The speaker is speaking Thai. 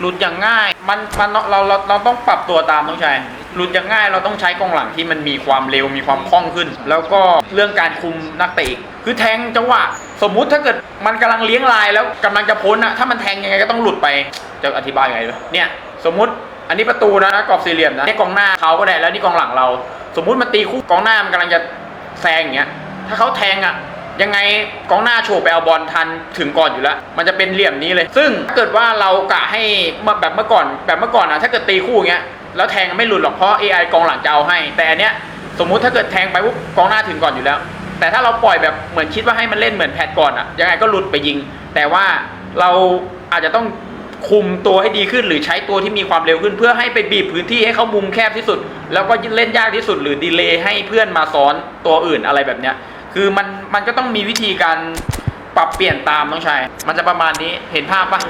หลุดอย่างง่าย มันมันเราเราเราต้องปรับตัวตามน้องใชายหลุดอย่างง่ายเราต้องใช้กองหลังที่มันมีความเร็วมีความคล่องขึ้น แล้วก็เรื่องการคุมนักเตะคือแทงจังหวะสมมุติถ้าเกิดมันกำลังเลี้ยงลายแล้วกำลังจะพ้นอะถ้ามันแทงยังไงก็ต้องหลุดไปจะอธิบายยังไงเนี่ยสมมุติอันนี้ประตูนะกรอบสี่เหลี่ยมนะนี่กองหน้าเขาก็ได้แล้วนี่กองหลังเรา สมมุติมันตีคู่กองหน้ามันกำลังจะแซงอย่างเงี้ยถ้าเขาแทงอะ ยังไงกองหน้าโฉบไปเอาบอลทันถึงก่อนอยู่แล้ว มันจะเป็นเหลี่ยมนี้เลย ซึ่งถ้าเกิดว่าเรากะให้แบบเมื่อก่อน แบบเมื่อก่อนอะถ้าเกิดตีคู่อย่างเงี้ยแล้วแทงไม่หลุดหรอกเพราะ AI กองหลังจะเอาให้ แต่อันเนี้ยสมมุติถ้าเกิดแทงไปปุ๊บกองหน้าถึงก่อนอยู่แล้ว แต่ถ้าเราปล่อยแบบเหมือนคิดว่าให้มันเล่นเหมือนแพทก่อนอะยังไงก็หลุดไปยิง แต่ว่าเราอาจจะต้องคุมตัวให้ดีขึ้นหรือใช้ตัวที่มีความเร็วขึ้น เพื่อให้ไปบีบพื้นที่ให้เขามุมแคบที่สุด แล้วก็เล่นยากที่สุด หรือดีเลย์ให้เพื่อนมาซ้อนตัวอื่นอะไรแบบเนี้ย คือมันมันก็ต้องมีวิธีการปรับเปลี่ยนตามน้องชาย มันจะประมาณนี้เห็นภาพปะ